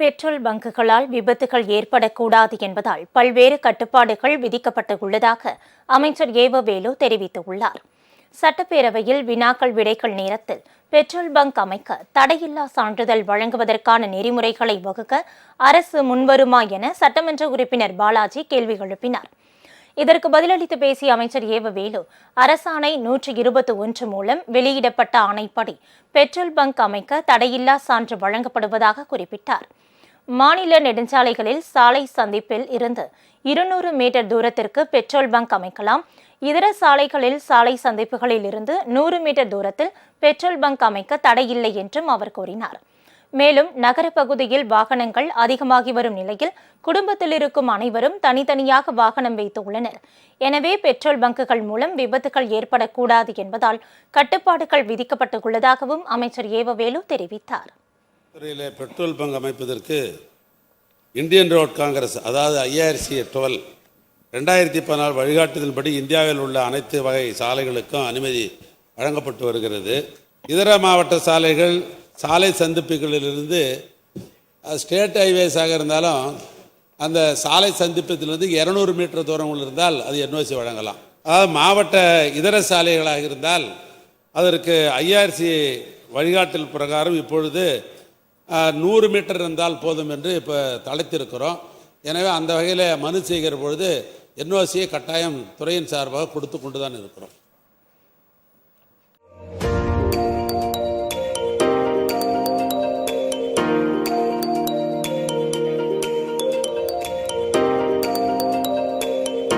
Petrol பங்குகளால் விபத்துகள் ஏற்படக்கூடாது என்பதால் பல்வேறு கட்டுப்பாடுகள் விதிக்கப்பட்டுள்ளதாக அமைச்சர் ஏவவேலு தெரிவித்துள்ளார். சட்டப்பேரவையில் வினாக்கள் விடைகள் நேரத்தில் பெட்ரோல் பங்க் அமைக்க தடையில்லா சான்றிதழ் வழங்குவதற்கான நெறிமுறைகளை வகுக்க அரசு முன்வருமா என சட்டமன்ற உறுப்பினர் பாலாஜி கேள்வி எழுப்பினார். இதற்கு பதிலளித்து பேசிய அமைச்சர் ஏவ வேலு அரசாணை நூற்றி இருபத்தி ஒன்று மூலம் வெளியிடப்பட்ட ஆணைப்படி பெட்ரோல் பங்க் அமைக்க தடையில்லா சான்று வழங்கப்படுவதாக குறிப்பிட்டார். மாநில நெடுஞ்சாலைகளில் சாலை சந்திப்பில் இருந்து இருநூறு மீட்டர் தூரத்திற்கு பெட்ரோல் பங்க் அமைக்கலாம். இதர சாலைகளில் சாலை சந்திப்புகளில் இருந்து நூறு மீட்டர் தூரத்தில் பெட்ரோல் பங்க் அமைக்க தடையில்லை என்றும் அவர் கூறினார். மேலும் நகர பகுதியில் வாகனங்கள் அதிகமாகி வரும் நிலையில் குடும்பத்தில் இருக்கும் அனைவரும் தனித்தனியாக வாகனம் வைத்துள்ளனர் எனவே பெட்ரோல் பங்குகள் மூலம் விபத்துகள் ஏற்படக்கூடாது என்பதால் கட்டுப்பாடுகள் விதிக்கப்பட்டுள்ளதாகவும் அமைச்சர் ஏவவேலு தெரிவித்தார். பெட்ரோல் பங்க் அமைப்பதற்கு இந்தியன் ரோட் காங்கிரஸ் அதாவது ஐஆர்சி டுவெல் ரெண்டாயிரத்தி பதினாலு வழிகாட்டுதல்படி இந்தியாவில் உள்ள அனைத்து வகை சாலைகளுக்கும் அனுமதி வழங்கப்பட்டு வருகிறது. இதர மாவட்ட சாலைகள் சாலை சந்திப்புகளிலிருந்து அது ஸ்டேட் ஹைவேஸாக இருந்தாலும் அந்த சாலை சந்திப்பத்திலிருந்து இரநூறு மீட்டர் தூரம் இருந்தால் அது என்ஓசி வழங்கலாம். அதாவது மாவட்ட இதர சாலைகளாக இருந்தால் அதற்கு ஐஆர்சி வழிகாட்டல் பிரகாரம் இப்பொழுது நூறு மீட்டர் இருந்தால் போதும் என்று இப்போ தளர்த்திருக்கிறோம் எனவே அந்த வகையில் மனு செய்கிற பொழுது என்ஓசியை கட்டாயம் துறையின் சார்பாக கொடுத்து கொண்டு தான் இருக்கிறோம்.